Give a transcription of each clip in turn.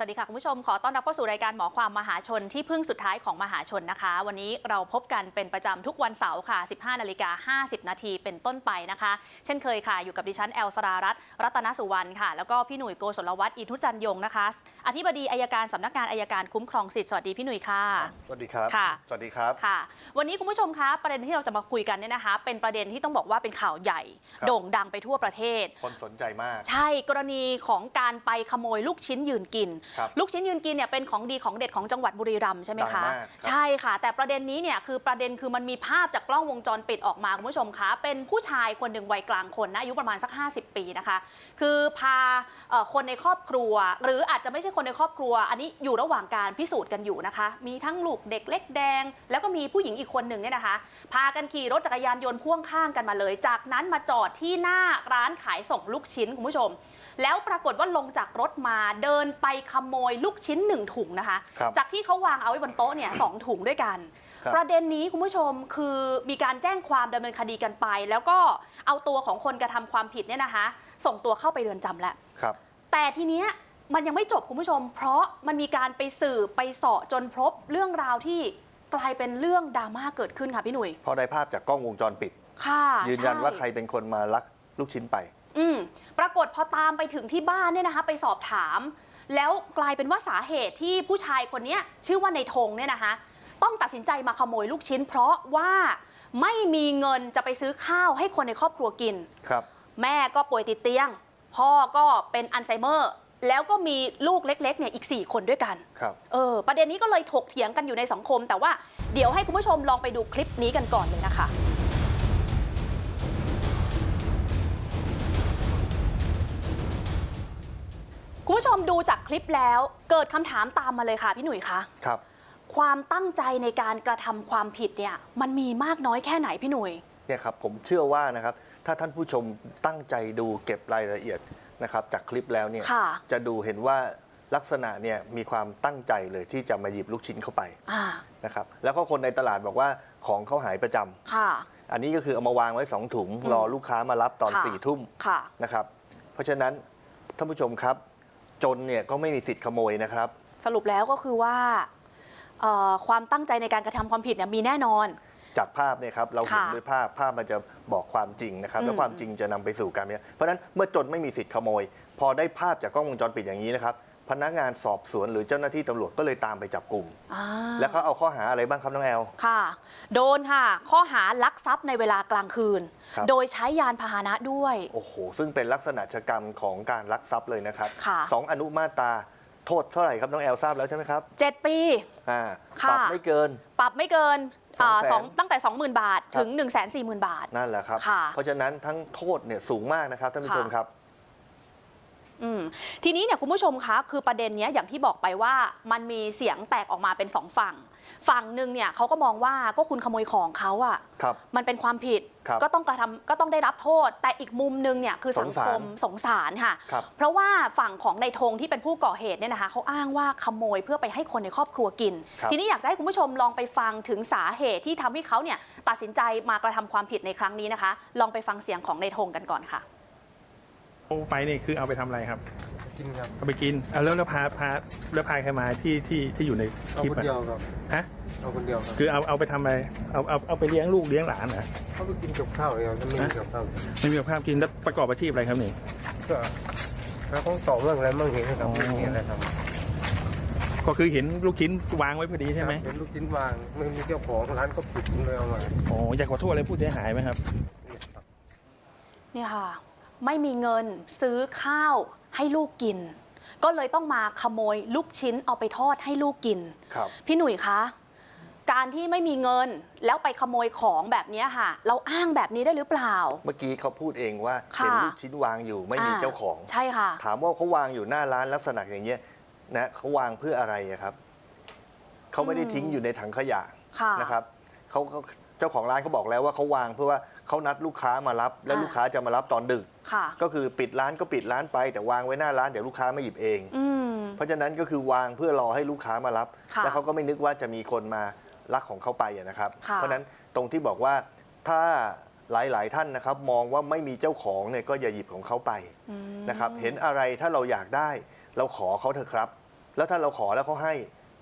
สวัสดีค่ะ คุณผู้ชมขอต้อนรับเข้าสู่รายการหมอความมหาชนที่พึ่งสุดท้ายของมหาชนนะคะ วันนี้เราพบกันเป็นประจำทุกวันเสาร์ค่ะ 15 นาฬิกา 50 นาทีเป็นต้นไปนะคะ เช่นเคยค่ะ อยู่กับดิฉันแอลสรารัตน์รัตนสุวรรณค่ะ แล้วก็พี่หนุ่ยโกศลวัฒน์อินทุจันยงนะคะ อธิบดีอายการสำนักงานอายการคุ้มครองสิทธิ์สวัสดีพี่หนุ่ยค่ะสวัสดีครับค่ะสวัสดีครับค่ะ วันนี้คุณผู้ชมคะประเด็นที่เราจะมาคุยกันเนี่ยนะคะ เป็นประเด็นที่ต้องบอกว่าเป็นข่าวใหญ่ครับโด่งดังไปทั่วประเทศ คนสนใจมาก ใช่กรณีของการไปขโมยลูกชิ้นยืนกินครับลูกชิ้นยืนกินเนี่ยเป็นของดีของเด็ดของจังหวัดบุรีรัมย์ใช่ไหมดัคะงมากครับใช่ค่ะ แต่ประเด็นนี้เนี่ยคือประเด็นคือมันมีภาพจากกล้องวงจรปิดออกมาคุณผู้ชมคะ เป็นผู้ชายคนหนึ่งวัยกลางคนนะอายุประมาณสัก 50 ปีนะคะ คือพาเอ่อคนในครอบครัว หรืออาจจะไม่ใช่คนในครอบครัว อันนี้อยู่ระหว่างการพิสูจน์กันอยู่นะคะ มีทั้งลูกเด็กเล็กแดง แล้วก็มีผู้หญิงอีกคนหนึ่งเนี่ยนะคะ พากันขี่รถจักรยานยนต์พ่วงข้างกันมาเลย จากนั้นมาจอดที่หน้าร้านขายส่งลูกชิ้นคุณผู้ชม แล้วปรากฏว่าลงจากรถมาเดินไปขโมยลูกชิ้นหนึ่งถุงนะคะ ครับจากที่เขาวางเอาไว้บนโต๊ะเนี่ยสองถุงด้วยกัน ครับ ประเด็นนี้คุณผู้ชมคือมีการแจ้งความดำเนินคดีกันไป แล้วก็เอาตัวของคนกระทำความผิดเนี่ยนะคะ ส่งตัวเข้าไปเรือนจำแล้ว ครับ แต่ทีเนี้ยมันยังไม่จบคุณผู้ชม เพราะมันมีการไปสืบไปเสาะจนพบเรื่องราวที่กลายเป็นเรื่องดราม่าเกิดขึ้นค่ะพี่หนุ่ยพอได้ภาพจากกล้องวงจรปิด ค่ะยืนยันว่าช่ใครเป็นคนมาลักลูกชิ้นไป อืมปรากฏพอตามไปถึงที่บ้านเนี่ยนะคะ ไปสอบถาม แล้วกลายเป็นว่าสาเหตุที่ผู้ชายคนเนี้ยชื่อว่าในธงเนี่ยนะคะ ต้องตัดสินใจมาขโมยลูกชิ้น เพราะว่าไม่มีเงินจะไปซื้อข้าวให้คนในครอบครัวกิน ครับ แม่ก็ป่วยติดเตียง พ่อก็เป็นอัลไซเมอร์ แล้วก็มีลูกเล็กๆเนี่ยอีก 4 คนด้วยกัน ครับ เออ ประเด็นนี้ก็เลยถกเถียงกันอยู่ในสังคม แต่ว่าเดี๋ยวให้คุณผู้ชมลองไปดูคลิปนี้กันก่อนเลยนะคะ คุณผู้ชมดูจากคลิปแล้วเกิดคำถามตามมาเลยค่ะพี่หนุ่ยคะครับ ความตั้งใจในการกระทำความผิดเนี่ย มันมีมากน้อยแค่ไหนพี่หนุ่ย เนี่ยครับผมเชื่อว่านะครับถ้าท่านผู้ชมตั้งใจดูเก็บรายละเอียดนะครับจากคลิปแล้วเนี่ยค่ะ จะดูเห็นว่าลักษณะเนี่ยมีความตั้งใจเลยที่จะมาหยิบลูกชิ้นเข้าไปอ่านะครับแล้วก็คนในตลาดบอกว่าของเขาหายประจำค่ะ อันนี้ก็คือเอามาวางไว้สองถุงอืมรอลูกค้ามารับตอนค่ะ สี่ทุ่มค่ะ นะครับเพราะฉะนั้นท่านผู้ชมครับ จนเนี่ยก็ไม่มีสิทธิ์ขโมยนะครับ สรุปแล้วก็คือว่าเอ่อความตั้งใจในการกระทำความผิดเนี่ยมีแน่นอน จากภาพเนี่ยครับเราเห็นค่ะด้วยภาพภาพมันจะบอกความจริงนะครับอืมแล้วความจริงจะนำไปสู่การเนี่ยเพราะฉะนั้นเมื่อจนไม่มีสิทธิ์ขโมย พอได้ภาพจากกล้องวงจรปิดอย่างนี้นะครับ พนักงานสอบสวนหรือเจ้าหน้าที่ตำรวจก็เลยตามไปจับกลุ่ม อ่าแล้วเขาเอาข้อหาอะไรบ้างครับน้องแอล ค่ะ โดนค่ะ ข้อหาลักทรัพย์ในเวลากลางคืน ครับ โดยใช้ยานพาหนะด้วย โอ้โห ซึ่งเป็นลักษณะชะกรรมของการลักทรัพย์เลยนะครับค่ะ สองอนุมาตราโทษเท่าไหร่ครับน้องแอลทราบแล้วใช่ไหมครับ7 ปี อ่าค่ะ ปรับไม่เกิน ปรับไม่เกินอ่า200,000สองตั้งแต่ 20,000 บาทครับถึง 140,000 บาท นั่นแหละครับ ค่ะเพราะฉะนั้นทั้งโทษเนี่ยสูงมากนะครับท่านผู้ชมค่ะ ครับ อืมทีนี้เนี่ยคุณผู้ชมคะคือประเด็นเนี้ยอย่างที่บอกไปว่ามันมีเสียงแตกออกมาเป็นสองฝั่ง ฝั่งหนึ่งเนี่ยเขาก็มองว่าก็คุณขโมยของเขาอะครับ มันเป็นความผิดครับก็ต้องกระทำก็ต้องได้รับโทษ แต่อีกมุมหนึงเนี่ยคือสังสงสารคมสงสารค่ะ ครับเพราะว่าฝั่งของในธงที่เป็นผู้ก่อเหตุเนี่ยนะคะเขาอ้างว่าขโมยเพื่อไปให้คนในครอบครัวกิน ครับทีนี้อยากจะให้คุณผู้ชมลองไปฟังถึงสาเหตุที่ทำให้เขาเนี่ยตัดสินใจมากระทำความผิดในครั้งนี้นะคะ ลองไปฟังเสียงของในธงกันก่อนค่ะเอา ไปนี่คือเอาไปทำอะไรครับ กินครับเอาไปกินเอาแล้วแล้วพาพาแล้วพาใครมาที่ที่ที่อยู่ในเอาคลิปคนอะเดียวครับฮะเอาคนเดียวครับคือเอาเอาไปทำอะไรเอาเอาเอาไปเลี้ยงลูกเลี้ยงหลานเหรอเขาไปกินกับข้าวเดียวถ้าไม่มีกับข้าวไม่มีกับข้าวกินแล้วประกอบอาชีพอะไรครับนี่ก็หาของต่อเรื่องอะไรมั่งเห็นครับอ๋อไม่มีอะไรครับก็คือเห็นลูกชิ้นวางไว้พอดีใช่ไหมครับเป็นลูกชิ้นวางไม่มีเจ้าของร้านก็ปิดผมเลยเอามา อ๋ออยากขอโทษอะไรผู้เสียหายไหมครับ เนี่ยครับเนี่ยค่ะ ไม่มีเงินซื้อข้าวให้ลูกกิน ก็เลยต้องมาขโมยลูกชิ้นเอาไปทอดให้ลูกกิน ครับ พี่หนุ่ยคะ การที่ไม่มีเงินแล้วไปขโมยของแบบเนี้ยค่ะ เราอ้างแบบนี้ได้หรือเปล่า เมื่อกี้เขาพูดเองว่าค่ะ เห็นลูกชิ้นวางอยู่ไม่มีอ่เจ้าของ ใช่ค่ะ ถามว่าเขาวางอยู่หน้าร้านลักษณะอย่างเงี้ยนะเขาวางเพื่ออะไรอะครับเขาไม่ได้ทิ้งอยู่ในถังขยะค่ะ นะครับเขาเขาเจ้าของร้านเขาบอกแล้วว่าเขาวางเพื่อว่า เขานัดลูกค้ามารับ แล้วอ่าลูกค้าจะมารับตอนดึก ค่ะ ก็คือปิดร้านก็ปิดร้านไป แต่วางไว้หน้าร้านเดี๋ยวลูกค้ามาหยิบเอง อืม เพราะฉะนั้นก็คือวางเพื่อรอให้ลูกค้ามารับ ค่ะแล้วเขาก็ไม่นึกว่าจะมีคนมาลักของเขาไปอะนะครับ ค่ะ เพราะฉะนั้นตรงที่บอกว่าถ้าหลายๆท่านนะครับ มองว่าไม่มีเจ้าของเนี่ยก็อย่าหยิบของเขาไปอืม นะครับเห็นอะไรถ้าเราอยากได้ เราขอเขาเถอะครับ แล้วถ้าเราขอแล้วเขาให้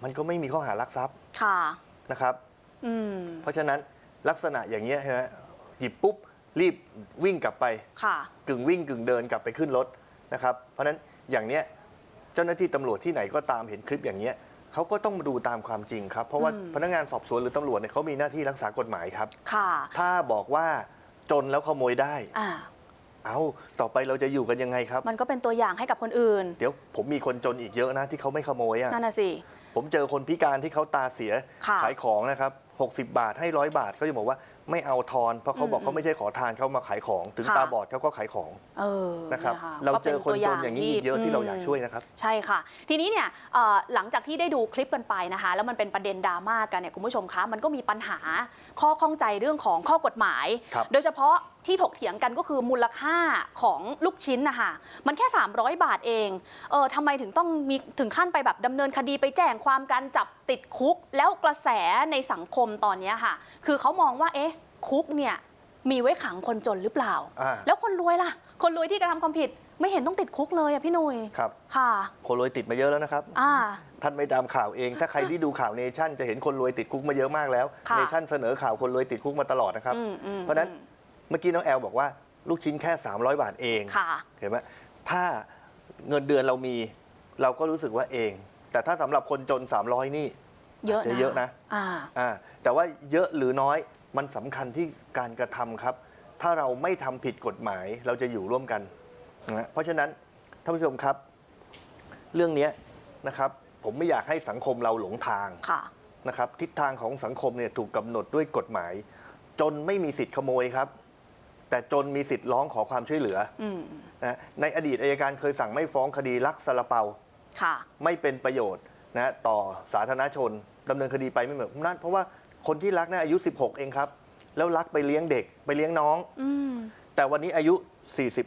มันก็ไม่มีข้อหารักทรัพย์ค่ะ นะครับ อืม เพราะฉะนั้นลักษณะอย่างเงี้ยใช่ไหม หยิบปุ๊บรีบวิ่งกลับไปค่ะ กึ่งวิ่งกึ่งเดินกลับไปขึ้นรถนะครับ เพราะฉะนั้นอย่างเนี้ยเจ้าหน้าที่ตำรวจที่ไหนก็ตามเห็นคลิปอย่างเนี้ยเขาก็ต้องมาดูตามความจริงครับ เพราะว่าอืม พนักงานสอบสวนหรือตำรวจเนี่ยเขามีหน้าที่รักษากฎหมายครับ ค่ะ ถ้าบอกว่าจนแล้วขโมยได้ อ่า เอาต่อไปเราจะอยู่กันยังไงครับ มันก็เป็นตัวอย่างให้กับคนอื่น เดี๋ยวผมมีคนจนอีกเยอะนะที่เขาไม่ขโมยอะนั่นน่ะสิ ผมเจอคนพิการที่เขาตาเสียค่ะ ขายของนะครับ 60 บาทให้ร้อยบาทเขาจะบอกว่าไม่เอาทอนเพราะเขาบอกอืมเขาไม่ใช่ขอทานเขามาขายของ ถึงค่ะตาบอดเขาก็ขายของเออนะครับยะเราก็เจป็อคนตัวจนอย่างนี้อีกเยอะที่เราอยากมช่วยนะครับ ใช่ค่ะ ทีนี้เนี่ยเอ่อหลังจากที่ได้ดูคลิปกันไปนะคะ แล้วมันเป็นประเด็นดราม่ากันเนี่ยคุณผู้ชมคะมันก็มีปัญหาข้อข้องใจเรื่องของข้อกฎหมายครับโดยเฉพาะที่ถกเถียงกันก็คือมูลค่าของลูกชิ้นนะคะมันแค่ 300 บาทเองเออทำไมถึงต้องมีถึงขั้นไปแบบดำเนินคดีไปแจ้งความการจับ ติดคุกแล้วกระแสในสังคมตอนเนี้ยค่ะ คือเขามองว่า เอ๊ะ คุกเนี่ยมีไว้ขังคนจนหรือเปล่าอ่า แล้วคนรวยล่ะ คนรวยที่กระทำความผิดไม่เห็นต้องติดคุกเลยอะพี่หนุยครับค่ะคนรวยติดมาเยอะแล้วนะครับอ่าท่านไม่ตามข่าวเอง ถ้าใครที่ดูข่าวเนชั่นจะเห็นคนรวยติดคุกมาเยอะมากแล้วค่ะเนชั่นเสนอข่าวคนรวยติดคุกมาตลอดนะครับอืมอืมเพราะฉะนั้นเมื่อกี้น้องแอลบอกว่าลูกชิ้นแค่ 300 บาทเองค่ะเห็นไหมถ้าเงินเดือนเรามี เราก็รู้สึกว่าเอง แต่ถ้าสำหรับคนจน 300 นี่เยอะจะนะเยอะนะอ่าอ่าแต่ว่าเยอะหรือน้อยมันสำคัญที่การกระทำครับ ถ้าเราไม่ทำผิดกฎหมายเราจะอยู่ร่วมกันนะเพราะฉะนั้นท่านผู้ชมครับ เรื่องเนี้ยนะครับ ผมไม่อยากให้สังคมเราหลงทาง ค่ะ นะครับทิศทางของสังคมเนี่ยถูกกำหนดด้วยกฎหมาย จนไม่มีสิทธิ์ขโมยครับ แต่จนมีสิทธิ์ร้องขอความช่วยเหลืออืม นะในอดีตอายการเคยสั่งไม่ฟ้องคดีลักซาลาเปา ค่ะ ไม่เป็นประโยชน์นะต่อสาธารณชนดำเนินคดีไปไม่เหมือนนั่นเพราะว่าคนที่รักนะอายุ 16 เองครับ แล้วรักไปเลี้ยงเด็กไปเลี้ยงน้อง อืมแต่วันนี้อายุ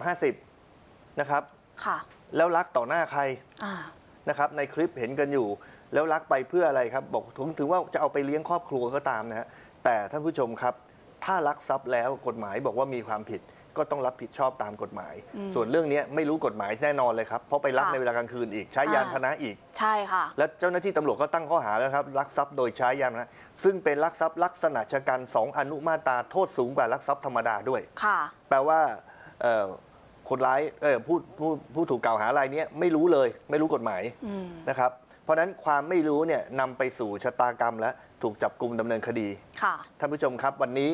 40-50 นะครับ ค่ะ แล้วรักต่อหน้าใครอ่า นะครับ ในคลิปเห็นกันอยู่ แล้วรักไปเพื่ออะไรครับ บอกถึงถึงว่าจะเอาไปเลี้ยงครอบครัวก็ตามนะฮะแต่ท่านผู้ชมครับ ถ้ารักทรัพย์แล้วกฎหมายบอกว่ามีความผิด ก็ต้องรับผิดชอบตามกฎหมายอืมส่วนเรื่องนี้ไม่รู้กฎหมายแน่นอนเลยครับ เพราะไปรักค่ะในเวลากลางคืนอีกใช้ยานอ่าพาหนะอีก ใช่ค่ะ และเจ้าหน้าที่ตำรวจก็ตั้งข้อหาแล้วครับลักทรัพย์โดยใช้ยานพาหนะซึ่งเป็นลักทรัพย์ลักษณะชะกันสองอนุมาตราโทษสูงกว่าลักทรัพย์ธรรมดาด้วยค่ะ แปลว่าเอ่อคนร้ายเออผู้ผู้ผู้ถูกกล่าวหารายเนี้ยไม่รู้เลย ไม่รู้กฎหมายอืมนะครับเพราะฉะนั้นความไม่รู้เนี่ยนำไปสู่ชะตากรรมและถูกจับกลุ่มดำเนินคดีค่ะท่านผู้ชมครับวันนี้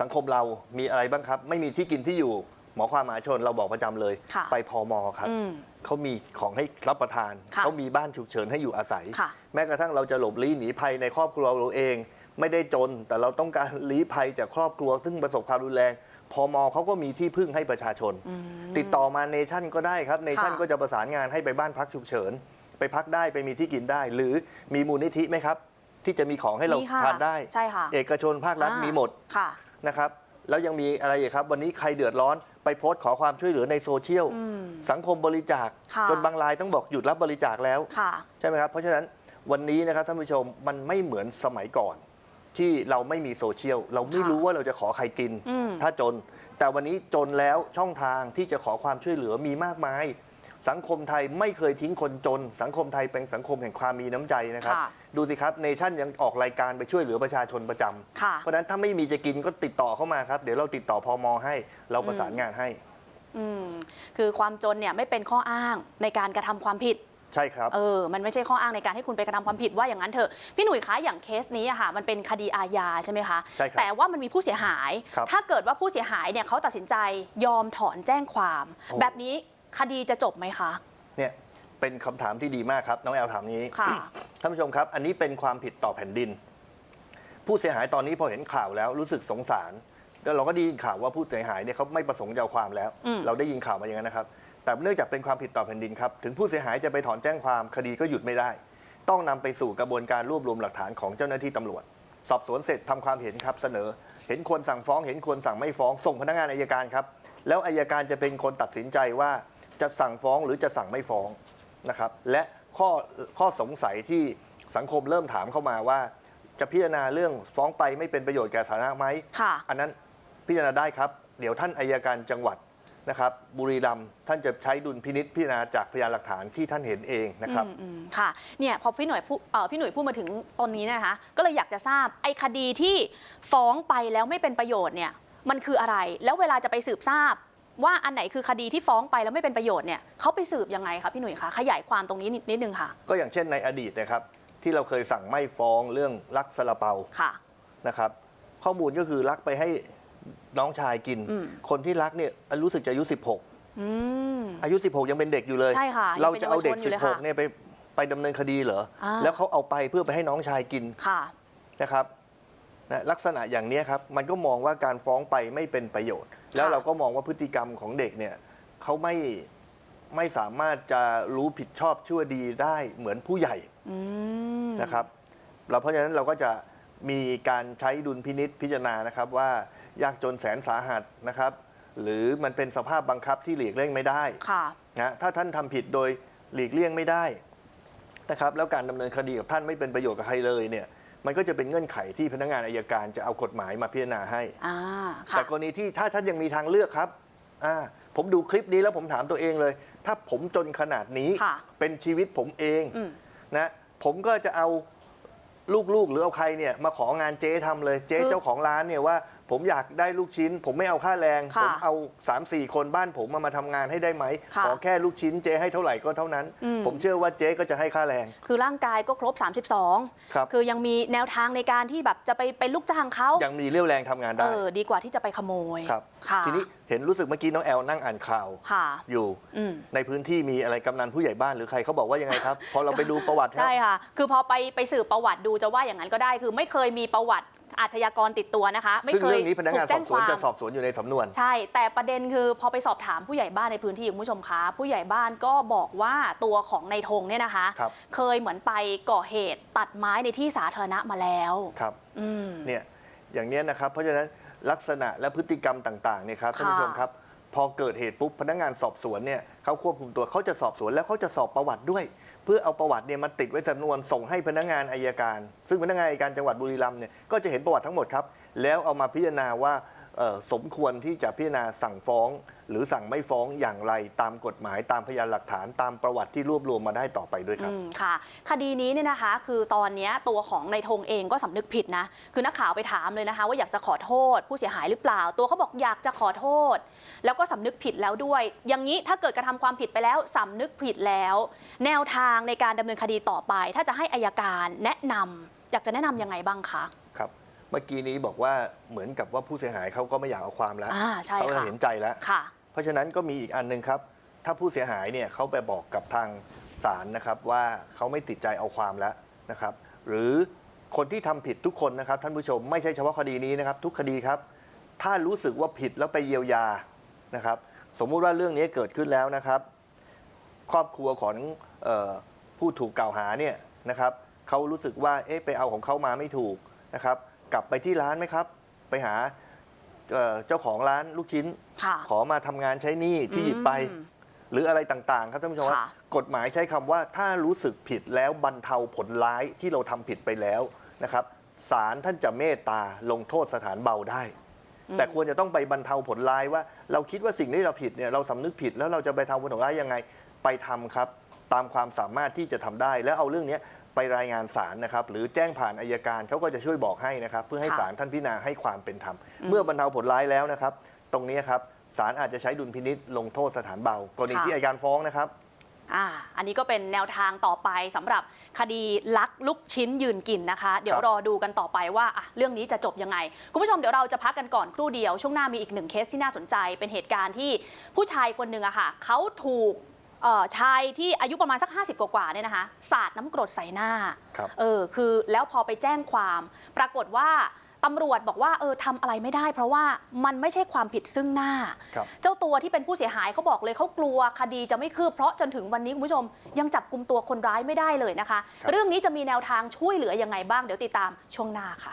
สังคมเรามีอะไรบ้างครับ ไม่มีที่กินที่อยู่ หมอความหมหาชนเราบอกประจำเลย ค่ะไปพอมครับ อืมเขามีของให้รับประทาน ค่ะเขามีบ้านฉุกเฉินให้อยู่อาศัย ค่ะ แม้กระทั่งเราจะหลบลี้หนีภัยในครอบครัวเราเอง ไม่ได้จน แต่เราต้องการลี้ภัยจากครอบครัว ซึ่งประสบความรุนแรงพอมเขาก็มีที่พึ่งให้ประชาชน อืม ติดต่อมาเนชั่นก็ได้ครับเนชั่นค่ะ ก็จะประสานงานให้ไปบ้านพักฉุกเฉิน ไปพักได้ไปมีที่กินได้ หรือมีมูลนิธิไหมครับ ที่จะมีของให้เรามีค่ะทานได้ ใช่ค่ะเอกชนภาครัฐอ่ามีหมด ค่ะ นะครับ แล้วยังมีอะไรอีกครับ วันนี้ใครเดือดร้อนไปโพสต์ขอความช่วยเหลือในโซเชียลอืมสังคมบริจาคค่ะจนบางรายต้องบอกหยุดรับบริจาคแล้วค่ะใช่ไหมครับ เพราะฉะนั้นวันนี้นะครับท่านผู้ชมมันไม่เหมือนสมัยก่อน ที่เราไม่มีโซเชียล เราไม่ค่ะรู้ว่าเราจะขอใครกินอืมถ้าจน แต่วันนี้จนแล้วช่องทางที่จะขอความช่วยเหลือมีมากมาย สังคมไทยไม่เคยทิ้งคนจน สังคมไทยเป็นสังคมแห่งความมีน้ำใจนะครับ ค่ะดูสิครับเนชั่นยังออกรายการไปช่วยเหลือประชาชนประจำค่ะเพราะฉะนั้นถ้าไม่มีจะกินก็ติดต่อเข้ามาครับ เดี๋ยวเราติดต่อพอมให้เราประสานงานให้อืมคือความจนเนี่ยไม่เป็นข้ออ้างในการกระทำความผิด ใช่ครับ เออ มันไม่ใช่ข้ออ้างในการให้คุณไปกระทำความผิดว่าอย่างนั้นเถอะ พี่หนุ่ยคะอย่างเคสนี้อะค่ะ มันเป็นคดีอาญาใช่ไหมคะ ใช่ครับแต่ว่ามันมีผู้เสียหาย ครับถ้าเกิดว่าผู้เสียหายเนี่ยเขาตัดสินใจยอมถอนแจ้งความ โอ้ แบบนี้ คดีจะจบไหมคะ เนี่ยเป็นคำถามที่ดีมากครับ น้องแอลถามนี้ ค่ะ ท่านผู้ชมครับ อันนี้เป็นความผิดต่อแผ่นดิน ผู้เสียหายตอนนี้พอเห็นข่าวแล้วรู้สึกสงสารแล้วเราก็ได้ยินข่าวว่าผู้เสียหายเนี่ยเขาไม่ประสงค์จะเอาความแล้ว อืม เราได้ยินข่าวมาอย่างนั้นนะครับ แต่เนื่องจากเป็นความผิดต่อแผ่นดินครับ ถึงผู้เสียหายจะไปถอนแจ้งความคดีก็หยุดไม่ได้ ต้องนำไปสู่กระบวนการรวบรวมหลักฐานของเจ้าหน้าที่ตำรวจ สอบสวนเสร็จทำความเห็นครับเสนอ เห็นควรสั่งฟ้อง เห็นควรสั่งไม่ฟ้อง ส่งพนักงานอายการครับ แล้วอายการจะเป็นคนตัดสินใจว่า จะสั่งฟ้องหรือจะสั่งไม่ฟ้องนะครับ และข้อข้อสงสัยที่สังคมเริ่มถามเข้ามาว่า จะพิจารณาเรื่องฟ้องไปไม่เป็นประโยชน์แก่สาธารณะไหมค่ะอันนั้นพิจารณาได้ครับ เดี๋ยวท่านอายการจังหวัดนะครับบุรีรัมย์ท่านจะใช้ดุลพินิษพิจารณาจากพยานหลักฐานที่ท่านเห็นเองนะครับอืมอืมค่ะเนี่ยพอพี่หน่วยพูดเอ่อพี่หน่วยพูดมาถึงตอนนี้นะคะ ก็เลยอยากจะทราบไอ้คดีที่ฟ้องไปแล้วไม่เป็นประโยชน์เนี่ยมันคืออะไร แล้วเวลาจะไปสืบทราบ ว่าอันไหนคือคดีที่ฟ้องไปแล้วไม่เป็นประโยชน์เนี่ยเขาไปสืบยังไงคะพี่หนุ่ยคะขยายความตรงนี้นิดนิดนึงค่ะ ก็อย่างเช่นในอดีตนะครับ ที่เราเคยสั่งไม่ฟ้องเรื่องลักซาลาเปาค่ะนะครับ ข้อมูลก็คือลักไปให้น้องชายกินอืมคนที่ลักเนี่ยรู้สึกจะอายุ 16อืมอายุ 16 ยังเป็นเด็กอยู่เลย ใช่ค่ะยังเราเป็นจะเอาเด็กเยาวชนอยู่เลยค่ะ16 เนี่ยไปไปดำเนินคดีเหรออ่าแล้วเขาเอาไปเพื่อไปให้น้องชายกิน ค่ะ นะครับนะลักษณะอย่างเนี้ยครับ มันก็มองว่าการฟ้องไปไม่เป็นประโยชน์ แล้วเราก็มองว่าพฤติกรรมของเด็กเนี่ยเขาไม่ไม่สามารถจะรู้ผิดชอบชั่วดีได้เหมือนผู้ใหญ่อืม นะครับเราเพราะฉะนั้นเราก็จะมีการใช้ดุลพินิษพิจารณานะครับว่ายากจนแสนสาหัสนะครับ หรือมันเป็นสภาพบังคับที่หลีกเลี่ยงไม่ได้ ค่ะ นะถ้าท่านทำผิดโดยหลีกเลี่ยงไม่ได้นะครับแล้วการดำเนินคดีกับท่านไม่เป็นประโยชน์กับใครเลยเนี่ย มันก็จะเป็นเงื่อนไขที่พนักงานอายการจะเอากฎหมายมาพิจารณาให้ อ่าค่ะแต่กรณีที่ถ้าท่านยังมีทางเลือกครับอ่าผมดูคลิปนี้แล้วผมถามตัวเองเลย ถ้าผมจนขนาดนี้ค่ะ เป็นชีวิตผมเองอืม นะผมก็จะเอาลูกๆหรือเอาใครเนี่ยมาของานเจ๊ทำเลย เจ๊คือ เจ้าของร้านเนี่ยว่าผมอยากได้ลูกชิ้น ผมไม่เอาค่าแรง ค่ะผมเอา3ามสี่คนบ้านผมมามาทำงานให้ได้ไหม ค่ะขอแค่ลูกชิ้นเจ๊ให้เท่าไหร่ก็เท่านั้น อืม ผมเชื่อว่าเจ๊ก็จะให้ค่าแรง คือร่างกายก็ครบ 32 ครับ คือยังมีแนวทางในการที่แบบจะไปเป็นลูกจ้างเขายังมีเรี่ยวแรงทำงานเอได้อดีกว่าที่จะไปขโมยครับ ค่ะทีนี้เห็นรู้สึกเมื่อกี้น้องแอลนั่งอ่านข่าวค่ะ อยู่ อืม ในพื้นที่มีอะไรกำนันผู้ใหญ่บ้านหรือใครเขาบอกว่ายังไงครับ พอเราไปดูประวัติครับ ใช่ค่ะ คือพอไปไปสืบประวัติดูจะว่าอย่างนั้นก็ได้ คือไม่เคยมีประวัติ อาชญากรติดตัวนะคะ ไม่ซึ่งเคยเรื่องนี้พนักงานถูสแจ้อบงสวนความจะสอบสวนอยู่ในสำนวน ใช่ แต่ประเด็นคือพอไปสอบถามผู้ใหญ่บ้านในพื้นที่คุณผู้ชมคะผู้ใหญ่บ้านก็บอกว่าตัวของในธงเนี่ยนะคะ ครับ เคยเหมือนไปก่อเหตุตัดไม้ในที่สาธารณะมาแล้วครับอืม เนี่ยอย่างเนี้ยนะครับ เพราะฉะนั้นลักษณะและพฤติกรรมต่างๆเนี่ยครับท่านผู้ชมค่ะครับ พอเกิดเหตุปุ๊บพนักงานสอบสวนเนี่ยเขาควบคุมตัวเขาจะสอบสวนแล้วเขาจะสอบประวัติด้วย เพื่อเอาประวัติเนี่ยมาติดไว้สำนวนส่งให้พนักงานอายการ ซึ่งพนักงานอายการจังหวัดบุรีรัมย์เนี่ยก็จะเห็นประวัติทั้งหมดครับ แล้วเอามาพิจารณาว่า สมควรที่จะพิจารณาสั่งฟ้อง หรือสั่งไม่ฟ้องอย่างไรตามกฎหมายตามพยานหลักฐานตามประวัติที่รวบรวมมาได้ต่อไปด้วยครับค่ะ คดีนี้เนี่ยนะคะ คือตอนนี้ตัวของนายธงเองก็สำนึกผิดนะ คือนักข่าวไปถามเลยนะคะ ว่าอยากจะขอโทษ ผู้เสียหายหรือเปล่า ตัวเขาบอกอยากจะขอโทษ แล้วก็สำนึกผิดแล้วด้วย อย่างนี้ถ้าเกิดกระทำความผิดไปแล้วสำนึกผิดแล้ว แนวทางในการดำเนินคดีต่อไป ถ้าจะให้อายการแนะนำอยากจะแนะนำยังไงบ้างคะ เมื่อกี้นี้บอกว่าเหมือนกับว่าผู้เสียหายเขาก็ไม่อยากเอาความแล้วอ่าใช่เขาก็ค่ะ เห็นใจแล้ว ค่ะ เพราะฉะนั้นก็มีอีกอันหนึ่งครับ ถ้าผู้เสียหายเนี่ยเขาไปบอกกับทางศาลนะครับว่าเขาไม่ติดใจเอาความแล้วนะครับ หรือคนที่ทำผิดทุกคนนะครับ ท่านผู้ชมไม่ใช่เฉพาะคดีนี้นะครับ ทุกคดีครับ ถ้ารู้สึกว่าผิดแล้วไปเยียวยานะครับ สมมุติว่าเรื่องนี้เกิดขึ้นแล้วนะครับ ครอบครัวของเออผู้ถูกกล่าวหาเนี่ยนะครับเขารู้สึกว่าเอ๊ะไปเอาของเขามาไม่ถูกนะครับ กลับไปที่ร้านไหมครับ ไปหาเอ่อเจ้าของร้านลูกชิ้น ค่ะ ขอมาทำงานใช้หนี้ที่หยิบไป อืมหรืออะไรต่างๆ ครับท่านผู้ชมครับค่ะ กฎหมายใช้คำว่าถ้ารู้สึกผิดแล้วบรรเทาผลร้ายที่เราทำผิดไปแล้วนะครับศาลท่านจะเมตตาลงโทษสถานเบาได้อืมแต่ควรจะต้องไปบรรเทาผลร้ายว่า เราคิดว่าสิ่งที่เราผิดเนี่ยเราสำนึกผิดแล้วเราจะไปทำผลร้ายยังไง ไปทำครับ ตามความสามารถที่จะทำได้ แล้วเอาเรื่องเนี้ย ไปรายงานศาลนะครับหรือแจ้งผ่านอายการเขาก็จะช่วยบอกให้นะครับเพื่อให้ค่ะศาลท่านพิจารณาให้ความเป็นธรรมอืมเมื่อบรรเทาผลร้ายแล้วนะครับ ตรงนี้ครับศาลอาจจะใช้ดุลพินิษลงโทษสถานเบากรณีที่อายการฟ้องนะครับอ่าอันนี้ก็เป็นแนวทางต่อไปสำหรับคดีลักลูกชิ้นยืนกินนะคะ เดี๋ยวครับรอดูกันต่อไปว่าอะเรื่องนี้จะจบยังไง คุณผู้ชมเดี๋ยวเราจะพักกันก่อนครู่เดียว ช่วงหน้ามีอีกหนึ่งเคสที่น่าสนใจ เป็นเหตุการณ์ที่ผู้ชายคนหนึ่งอะค่ะเขาถูก เอ่อชายที่อายุประมาณสัก 50 กว่าๆเนี่ยนะคะสาดน้ำกรดใส่หน้าครับเออคือแล้วพอไปแจ้งความ ปรากฏว่าตำรวจบอกว่าเออทำอะไรไม่ได้ เพราะว่ามันไม่ใช่ความผิดซึ่งหน้า ครับ เจ้าตัวที่เป็นผู้เสียหายเขาบอกเลยเขากลัวคดีจะไม่คืบเพราะจนถึงวันนี้คุณผู้ชมยังจับกลุ่มตัวคนร้ายไม่ได้เลยนะคะครับเรื่องนี้จะมีแนวทางช่วยเหลือยังไงบ้างเดี๋ยวติดตามช่วงหน้าค่ะ